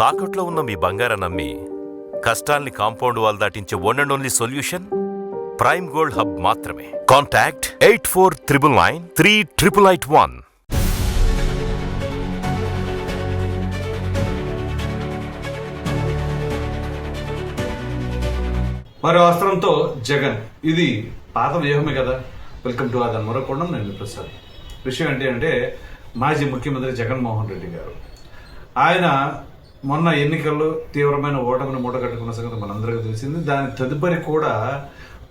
తాకట్లో ఉన్న మీ బంగారం నమ్మి కష్టాల్ని compound wall దాటించే one and only solution prime gold hub మాత్రమే. Contact eight four triple nine three triple eight one మరో అస్త్రంతో జగన్. ఇది పాత వ్యూహమే కదా. వెల్కమ్ టు అదన్ మరొకొండం నేను ప్రసాద్. విషయం ఏంటి అంటే మాజీ ముఖ్యమంత్రి జగన్మోహన్ రెడ్డి గారు. ఆయన మొన్న ఎన్నికల్లో తీవ్రమైన ఓటమిని మూటగట్టుకున్న సంగతి మనందరికీ తెలిసింది. దాని తదుపరి కూడా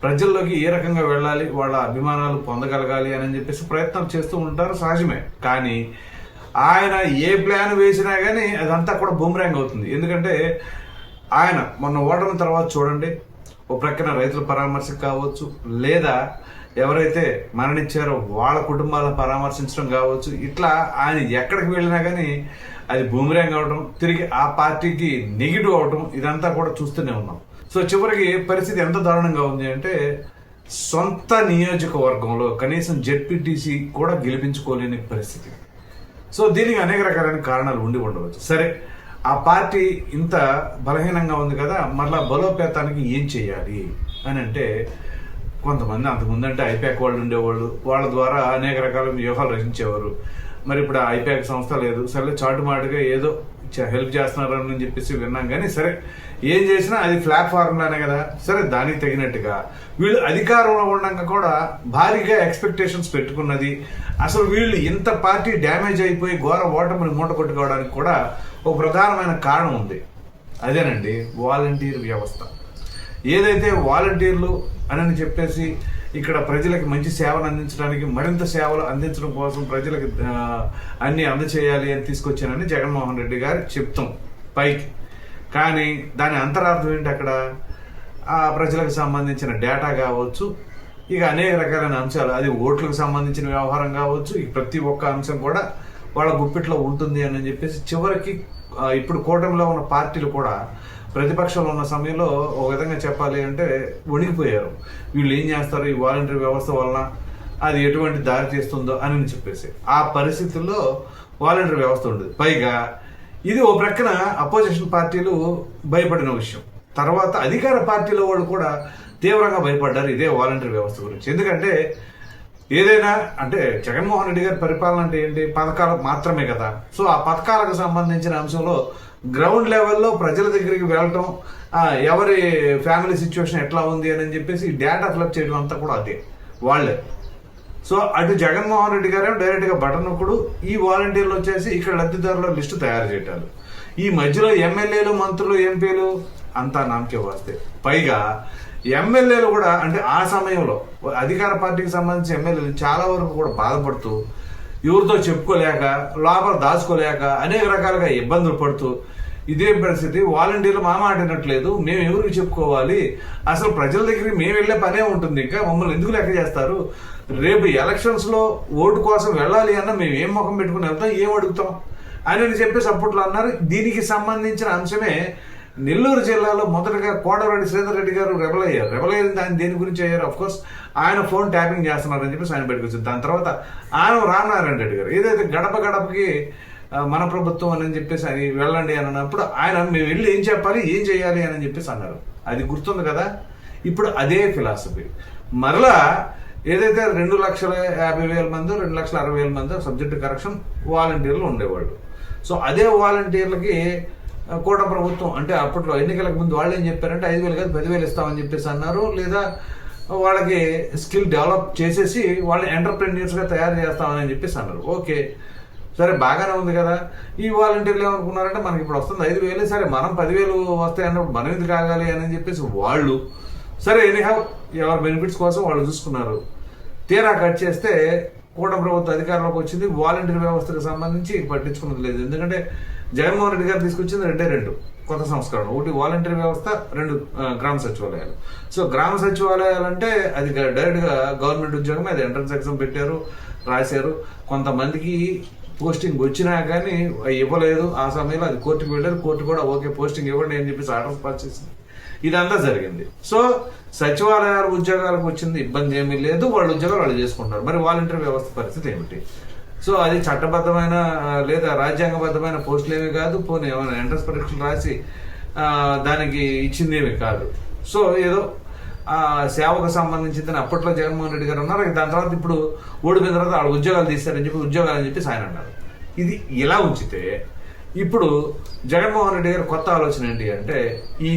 ప్రజల్లోకి ఏ రకంగా వెళ్ళాలి వాళ్ళ అభిమానాలు పొందగలగాలి అని చెప్పేసి ప్రయత్నం చేస్తూ ఉంటారు సహజమే. కానీ ఆయన ఏ ప్లాన్ వేసినా కానీ అదంతా కూడా బూమరాంగ్ అవుతుంది. ఎందుకంటే ఆయన మొన్న ఓటమి తర్వాత చూడండి ఓ ప్రక్కన రైతుల పరామర్శ కావచ్చు లేదా ఎవరైతే మరణించారో వాళ్ళ కుటుంబాలను పరామర్శించడం కావచ్చు ఇట్లా ఆయన ఎక్కడికి వెళ్ళినా కానీ అది బూమిరాంగ్ అవడం తిరిగి ఆ పార్టీకి నెగిటివ్ అవడం ఇదంతా కూడా చూస్తూనే ఉన్నాం. సో చివరికి పరిస్థితి ఎంత దారుణంగా ఉంది అంటే సొంత నియోజకవర్గంలో కనీసం జెడ్పీటీసీ కూడా గెలిపించుకోలేని పరిస్థితి. సో దీనికి అనేక రకాలైన కారణాలు ఉండి ఉండవచ్చు. సరే ఆ పార్టీ ఇంత బలహీనంగా ఉంది కదా మరలా బలోపేతానికి ఏం చేయాలి అని అంటే కొంతమంది అంతకుముందంటే ఐపాక్ వాళ్ళు ఉండేవాళ్ళు వాళ్ళ ద్వారా అనేక రకాల వ్యూహాలు రచించేవారు. మరి ఇప్పుడు ఐపాక్ సంస్థ లేదు. సరే చాటుమాటుగా ఏదో హెల్ప్ చేస్తున్నారని చెప్పేసి విన్నాం కానీ సరే ఏం చేసినా అది ఫ్లాట్ ఫార్ములానే కదా. సరే దానికి తగినట్టుగా వీళ్ళు అధికారంలో ఉండగా కూడా భారీగా ఎక్స్పెక్టేషన్స్ పెట్టుకున్నది. అసలు వీళ్ళు ఇంత పార్టీ డ్యామేజ్ అయిపోయి ఘోర ఓటమిని మూట కొట్టుకోవడానికి కూడా ఒక ప్రధానమైన కారణం ఉంది. అదేనండి వాలంటీర్ వ్యవస్థ. ఏదైతే వాలంటీర్లు అని చెప్పేసి ఇక్కడ ప్రజలకు మంచి సేవలు అందించడానికి మరింత సేవలు అందించడం కోసం ప్రజలకు అన్ని అందచేయాలి అని తీసుకొచ్చానని జగన్మోహన్ రెడ్డి గారు చెప్తాం పైకి. కానీ దాని అంతరార్థం ఏంటి అక్కడ? ఆ ప్రజలకు సంబంధించిన డేటా కావచ్చు ఇక అనేక రకాలైన అంశాలు. అది ఓట్లకు సంబంధించిన వ్యవహారం కావచ్చు ఈ ప్రతి ఒక్క అంశం కూడా వాళ్ళ గుప్పిట్లో ఉంటుంది అని చెప్పేసి చివరికి ఇప్పుడు కూటమిలో ఉన్న పార్టీలు కూడా ప్రతిపక్షంలో ఉన్న సమయంలో ఒక విధంగా చెప్పాలి అంటే వణికిపోయారు. వీళ్ళు ఏం చేస్తారు? ఈ వాలంటరీ వ్యవస్థ వలన అది ఎటువంటి దారి తీస్తుందో అని చెప్పేసి. ఆ పరిస్థితుల్లో వాలంటీర్ వ్యవస్థ ఉండదు. పైగా ఇది ఓ ప్రక్కన అపోజిషన్ పార్టీలు భయపడిన విషయం. తర్వాత అధికార పార్టీలో వాళ్ళు కూడా తీవ్రంగా భయపడ్డారు ఇదే వాలంటరీ వ్యవస్థ గురించి. ఎందుకంటే ఏదైనా అంటే జగన్మోహన్ రెడ్డి గారి పరిపాలన అంటే ఏంటి? పథకాలు మాత్రమే కదా. సో ఆ పథకాలకు సంబంధించిన అంశంలో గ్రౌండ్ లెవెల్లో ప్రజల దగ్గరికి వెళ్ళటం ఎవరి ఫ్యామిలీ సిచ్యువేషన్ ఎట్లా ఉంది అని చెప్పేసి డేటా ఫిలప్ చేయడం అంతా కూడా అదే వాళ్ళే. సో అటు జగన్మోహన్ రెడ్డి గారేమో డైరెక్ట్గా బటన్ నొక్కుడు ఈ వాలంటీర్లు వచ్చేసి ఇక్కడ లబ్ధిదారుల లిస్టు తయారు చేయటాలు ఈ మధ్యలో ఎమ్మెల్యేలు మంత్రులు ఎంపీలు అంతా నామకే వస్తే. పైగా ఎమ్మెల్యేలు కూడా అంటే ఆ సమయంలో అధికార పార్టీకి సంబంధించిన ఎమ్మెల్యేలు చాలా వరకు కూడా బాధపడుతూ ఎవరితో చెప్పుకోలేక లోపల దాచుకోలేక అనేక రకాలుగా ఇబ్బందులు పడుతూ ఇదే పరిస్థితి వాలంటీర్లు మా మాట వినట్లేదు మేము ఎవరికి చెప్పుకోవాలి? అసలు ప్రజల దగ్గరికి మేము వెళ్ళే పనే ఉంటుంది ఇంకా మమ్మల్ని ఎందుకు లెక్క చేస్తారు? రేపు ఎలక్షన్స్లో ఓటు కోసం వెళ్ళాలి అన్న మేము ఏం ముఖం పెట్టుకుని వెళ్తాం ఏం అడుగుతాం? అని చెప్పేసి అప్పట్లో అన్నారు. దీనికి సంబంధించిన అంశమే నెల్లూరు జిల్లాలో మొదటగా కోడవరెడ్డి శ్రీధర్ రెడ్డి గారు రెబల్ అయ్యారు. రెబల్ అయిన ఆయన దేని గురించి అయ్యారు? అఫ్ కోర్స్ ఆయన ఫోన్ ట్యాపింగ్ చేస్తున్నారని చెప్పేసి ఆయన బయటకు వచ్చింది. దాని తర్వాత ఆయన రామనారాయణ రెడ్డి గారు. ఏదైతే గడప గడపకి మన ప్రభుత్వం అని చెప్పేసి అని వెళ్ళండి అని అన్నప్పుడు ఆయన మేము వెళ్ళి ఏం చెప్పాలి? ఏం చేయాలి? అని చెప్పేసి అన్నారు. అది గుర్తుంది కదా? ఇప్పుడు అదే ఫిలాసఫీ మరలా ఏదైతే రెండు లక్షల యాభై వేల మంది రెండు లక్షల అరవై వేల మంది సబ్జెక్టు కరెక్షన్ వాలంటీర్లు ఉండేవాళ్ళు. సో అదే వాలంటీర్లకి ఆ, ప్రభుత్వం అంటే అప్పట్లో ఎన్నికలకు ముందు వాళ్ళు ఏం చెప్పారంటే ఐదు వేలు కాదు పదివేలు ఇస్తామని చెప్పేసి అన్నారు. లేదా వాళ్ళకి స్కిల్ డెవలప్ చేసేసి వాళ్ళని ఎంటర్ప్రెన్యూర్స్గా తయారు చేస్తామని చెప్పేసి అన్నారు. ఓకే. సరే బాగానే ఉంది కదా. ఈ వాలంటీర్లు ఏమనుకున్నారంటే మనకి ఇప్పుడు వస్తుంది ఐదు వేలు సరే మనం పదివేలు వస్తాయి అన్నప్పుడు మనం ఎందుకు కాగాలి అని చెప్పేసి వాళ్ళు సరే ఎనీహౌ ఎవరి బెనిఫిట్స్ కోసం వాళ్ళు చూసుకున్నారు. తీరా కట్ చేస్తే కూటమి ప్రభుత్వ అధికారంలోకి వచ్చింది. వాలంటీర్ వ్యవస్థకు సంబంధించి పట్టించుకున్నది లేదు. ఎందుకంటే జగన్మోహన్ రెడ్డి గారు తీసుకొచ్చింది రెండే రెండు కొత్త సంస్కరణ. ఒకటి వాలంటీర్ వ్యవస్థ రెండు గ్రామ సచివాలయాలు. సో గ్రామ సచివాలయాలు అంటే అది డైరెక్ట్గా గవర్నమెంట్ ఉద్యోగమే అది ఎంట్రన్స్ ఎగ్జామ్ పెట్టారు రాశారు. కొంతమందికి పోస్టింగ్ వచ్చినా కానీ ఇవ్వలేదు. ఆ సమయంలో అది కోర్టుకు వెళ్ళారు కోర్టు కూడా ఓకే పోస్టింగ్ ఇవ్వండి అని చెప్పేసి ఆర్డర్స్ పాస్ చేసింది ఇదంతా జరిగింది. సో సచివాలయాల ఉద్యోగాలకు వచ్చింది ఇబ్బంది ఏమీ లేదు. వాళ్ళ ఉద్యోగాలు వాళ్ళు చేసుకుంటారు మరి వాలంటీర్ వ్యవస్థ పరిస్థితి ఏమిటి? సో అది చట్టబద్ధమైన లేదా రాజ్యాంగబద్ధమైన పోస్టులు ఏమి కాదు. పోనీ ఏమైనా ఎంట్రన్స్ పరీక్షలు రాసి దానికి ఇచ్చిందేమి కాదు. సో ఏదో సేవకు సంబంధించింది అప్పట్లో జగన్మోహన్ రెడ్డి గారు ఉన్నారు. దాని తర్వాత ఇప్పుడు ఓడిపోయిన తర్వాత వాళ్ళు ఉద్యోగాలు తీస్తారని చెప్పి ఉద్యోగాలు అని చెప్పి ఆయన అన్నారు. ఇది ఇలా ఉంచితే ఇప్పుడు జగన్మోహన్ రెడ్డి గారు కొత్త ఆలోచన ఏంటి అంటే ఈ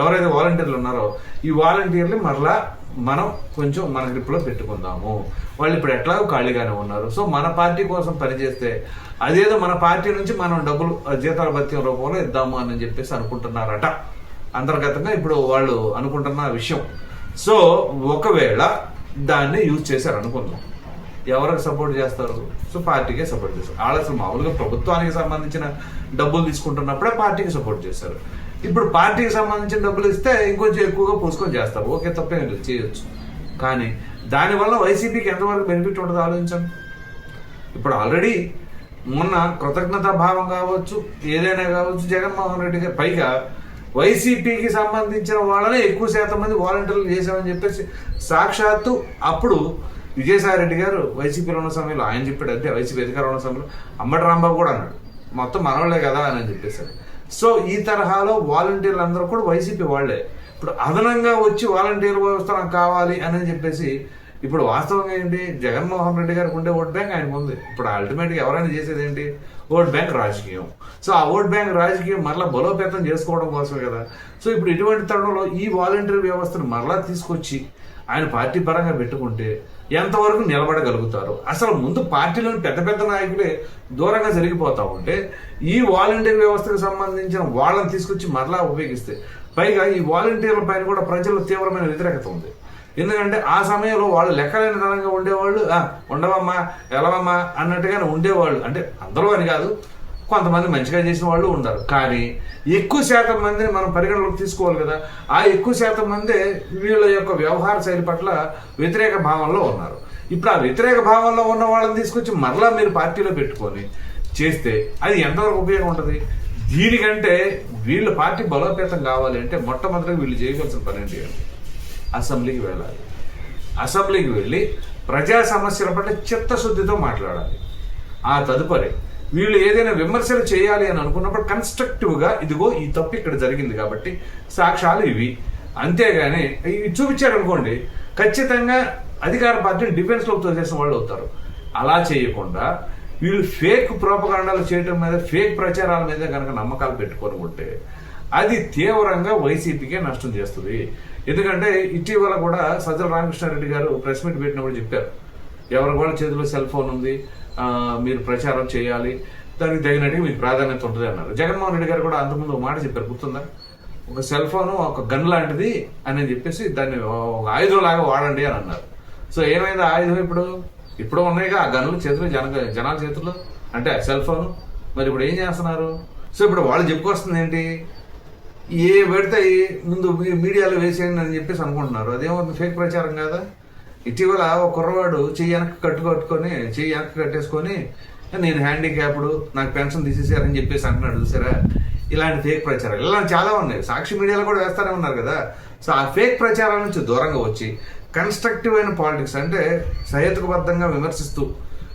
ఎవరైతే వాలంటీర్లు ఉన్నారో ఈ వాలంటీర్లు మరలా మనం కొంచెం మన గ్రిప్లో పెట్టుకుందాము. వాళ్ళు ఇప్పుడు ఎట్లాగో ఖాళీగానే ఉన్నారు. సో మన పార్టీ కోసం పనిచేస్తే అదేదో మన పార్టీ నుంచి మనం డబ్బులు జీతాల భత్యం రూపంలో ఇద్దాము అని చెప్పేసి అనుకుంటున్నారట. అంతర్గతంగా ఇప్పుడు వాళ్ళు అనుకుంటున్న విషయం. సో ఒకవేళ దాన్ని యూజ్ చేశారు అనుకుందాం. ఎవరికి సపోర్ట్ చేస్తారు? సో పార్టీకే సపోర్ట్ చేస్తారు. వాళ్ళు అసలు మామూలుగా ప్రభుత్వానికి సంబంధించిన డబ్బులు తీసుకుంటున్నప్పుడే పార్టీకి సపోర్ట్ చేస్తారు. ఇప్పుడు పార్టీకి సంబంధించిన డబ్బులు ఇస్తే ఇంకొంచెం ఎక్కువగా పోసుకొని చేస్తారు ఓకే తప్పే చేయొచ్చు. కానీ దానివల్ల వైసీపీకి ఎంతవరకు బెనిఫిట్ ఉంటుందో ఆలోచించండి. ఇప్పుడు ఆల్రెడీ మొన్న కృతజ్ఞతా భావం కావచ్చు ఏదైనా కావచ్చు జగన్మోహన్ రెడ్డి గారు పైగా వైసీపీకి సంబంధించిన వాళ్ళనే ఎక్కువ శాతం మంది వాలంటీర్లు చేశామని చెప్పేసి సాక్షాత్తు అప్పుడు విజయసాయి రెడ్డి గారు వైసీపీలో ఉన్న సమయంలో ఆయన చెప్పాడు అంటే వైసీపీ అధికారంలో ఉన్న సమయంలో అంబటి రాంబాబు కూడా అన్నాడు మొత్తం మనవాళ్ళే కదా అని చెప్పేశారు సో ఈ తరహాలో వాలంటీర్లు అందరూ కూడా వైసీపీ వాళ్ళే. ఇప్పుడు అదనంగా వచ్చి వాలంటీర్ వ్యవస్థ నాకు కావాలి అని చెప్పేసి ఇప్పుడు వాస్తవంగా ఏంటి? జగన్మోహన్ రెడ్డి గారికి ఉండే ఓట్ బ్యాంక్ ఆయనకు ఉంది ఇప్పుడు అల్టిమేట్గా ఎవరైనా చేసేది ఏంటి? ఓట్ బ్యాంక్ రాజకీయం. సో ఆ ఓట్ బ్యాంక్ రాజకీయం మరలా బలోపేతం చేసుకోవడం కోసమే కదా. సో ఇప్పుడు ఇటువంటి తరుణంలో ఈ వాలంటీర్ వ్యవస్థను మరలా తీసుకొచ్చి ఆయన పార్టీ పరంగా పెట్టుకుంటే ఎంతవరకు నిలబడగలుగుతారు? అసలు ముందు పార్టీలోని పెద్ద పెద్ద నాయకులే దూరంగా జరిగిపోతా ఉంటే ఈ వాలంటీర్ వ్యవస్థకు సంబంధించిన వాళ్ళని తీసుకొచ్చి మరలా ఉపయోగిస్తే పైగా ఈ వాలంటీర్ల పైన కూడా ప్రజల్లో తీవ్రమైన వ్యతిరేకత ఉంది. ఎందుకంటే ఆ సమయంలో వాళ్ళు లెక్కలేని తనంగా ఉండేవాళ్ళు ఉండవమ్మా ఎలవమ్మా అన్నట్టుగానే ఉండేవాళ్ళు. అంటే అందరూ అని కాదు కొంతమంది మంచిగా చేసిన వాళ్ళు ఉండరు. కానీ ఎక్కువ శాతం మందిని మనం పరిగణలోకి తీసుకోవాలి కదా. ఆ ఎక్కువ శాతం మందే వీళ్ళ యొక్క వ్యవహార శైలి పట్ల వ్యతిరేక భావంలో ఉన్నారు. ఇప్పుడు ఆ వ్యతిరేక భావంలో ఉన్న వాళ్ళని తీసుకొచ్చి మరలా మీరు పార్టీలో పెట్టుకొని చేస్తే అది ఎంతవరకు ఉపయోగం ఉంటుంది? దీనికంటే వీళ్ళ పార్టీ బలోపేతం కావాలి అంటే మొట్టమొదటిగా వీళ్ళు చేయవలసిన పని ఏంటి? అసెంబ్లీకి వెళ్ళాలి. అసెంబ్లీకి వెళ్ళి ప్రజా సమస్యల పట్ల చిత్తశుద్ధితో మాట్లాడాలి. ఆ తదుపరి వీళ్ళు ఏదైనా విమర్శలు చేయాలి అని అనుకున్నప్పుడు కన్స్ట్రక్టివ్గా ఇదిగో ఈ తప్పు ఇక్కడ జరిగింది కాబట్టి సాక్ష్యాలు ఇవి. అంతేగాని ఇవి చూపించారనుకోండి ఖచ్చితంగా అధికార పార్టీని డిఫెన్స్లోకి తోసేసిన వాళ్ళు అవుతారు. అలా చేయకుండా వీళ్ళు ఫేక్ ప్రోపగాండాలు చేయడం మీద ఫేక్ ప్రచారాల మీద కనుక నమ్మకాలు పెట్టుకొని ఉంటే అది తీవ్రంగా వైసీపీకే నష్టం చేస్తుంది. ఎందుకంటే ఇటీవల కూడా సజ్జల రామకృష్ణారెడ్డి గారు ప్రెస్ మీట్ పెట్టినప్పుడు చెప్పారు. ఎవరి వాళ్ళ చేతిలో సెల్ ఫోన్ ఉంది మీరు ప్రచారం చేయాలి దానికి తగినట్టుగా మీకు ప్రాధాన్యత ఉంటుంది అన్నారు. జగన్మోహన్ రెడ్డి గారు కూడా అంతకుముందు ఒక మాట చెప్పారు గుర్తుందా? ఒక సెల్ ఫోన్ ఒక గన్ లాంటిది అని చెప్పేసి దాన్ని ఒక ఆయుధం లాగా వాడండి అని అన్నారు. సో ఏమైంది ఆయుధం ఇప్పుడు? ఇప్పుడు ఉన్నాయిగా ఆ గన్లు చేతులు జన జనాల చేతుల్లో అంటే సెల్ ఫోన్. మరి ఇప్పుడు ఏం చేస్తున్నారు? సో ఇప్పుడు వాళ్ళు చెప్పుకొస్తుంది ఏంటి? ఏ పెడితే ముందు మీడియాలో వేసేయండి అని చెప్పేసి అనుకుంటున్నారు. అదేమవుతుంది ఫేక్ ప్రచారం కదా? ఇటీవల ఒక కుర్రవాడు చెయ్యి వెనక్కి కట్టు కట్టుకొని చెయ్యి వెనక్కి కట్టేసుకొని నేను హ్యాండిక్యాప్డ్ నాకు పెన్షన్ తీసేసారని చెప్పేసి అంటున్నాడు చూసారా? ఇలాంటి ఫేక్ ప్రచారాలు. ఇలాంటి చాలా ఉన్నాయి. సాక్షి మీడియాలో కూడా వేస్తానే ఉన్నారు కదా. సో ఆ ఫేక్ ప్రచారాల నుంచి దూరంగా వచ్చి కన్స్ట్రక్టివ్ అయిన పాలిటిక్స్ అంటే సహేతుకబద్ధంగా విమర్శిస్తూ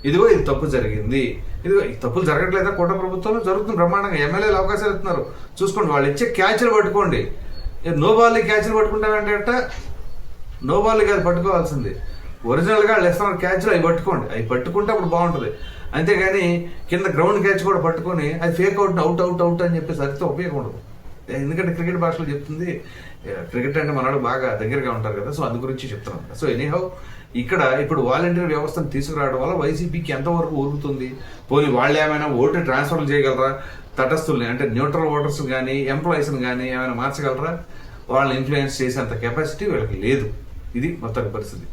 ఇదిగో ఇది తప్పు జరిగింది. ఇదిగో ఈ తప్పులు జరగట్లేదా? కోట ప్రభుత్వంలో జరుగుతుంది బ్రహ్మాండంగా. ఎమ్మెల్యేలు అవకాశాలు ఇస్తున్నారు. చూసుకోండి వాళ్ళు ఇచ్చే క్యాచ్లు పట్టుకోండి. నో బాల్ క్యాచ్లు పట్టుకుంటామంటే అట్ట నో బాల్ కాదు పట్టుకోవాల్సింది. ఒరిజినల్గా వాళ్ళు ఇస్తున్నారు క్యాచ్లు అవి పట్టుకోండి. అవి పట్టుకుంటే అప్పుడు బాగుంటుంది. అంతేగాని కింద గ్రౌండ్ క్యాచ్ కూడా పట్టుకొని అది fake out out out out అని చెప్పేసి అదితో ఉపయోగం ఉండదు. ఎందుకంటే క్రికెట్ భాషలో చెప్తుంది క్రికెట్ అంటే మనవాడు బాగా దగ్గరగా ఉంటారు కదా సో అందు గురించి చెప్తున్నాను సో ఎనీహౌ ఇక్కడ ఇప్పుడు వాలంటీర్ వ్యవస్థను తీసుకురావడం వల్ల వైసీపీకి ఎంతవరకు ఊరుకుతుంది పోనీ వాళ్ళు ఏమైనా ఓటు ట్రాన్స్ఫర్లు చేయగలరా? తటస్థుల్ని అంటే న్యూట్రల్ ఓటర్స్ కానీ ఎంప్లాయీస్ని కానీ ఏమైనా మార్చగలరా? వాళ్ళని ఇన్ఫ్లుయెన్స్ చేసేంత కెపాసిటీ వీళ్ళకి లేదు. ఇది మొత్తం పరిస్థితి.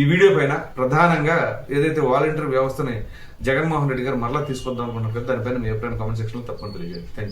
ఈ వీడియో పైన ప్రధానంగా ఏదైతే వాలంటీర్ వ్యవస్థని జగన్మోహన్ రెడ్డి గారు మరలా తీసుకొద్దాం అనుకున్నారు దానిపైన మీ ఎప్పుడైనా కామెంట్ సెక్షన్లో తప్పకుండా తెలియజేయండి. Thank you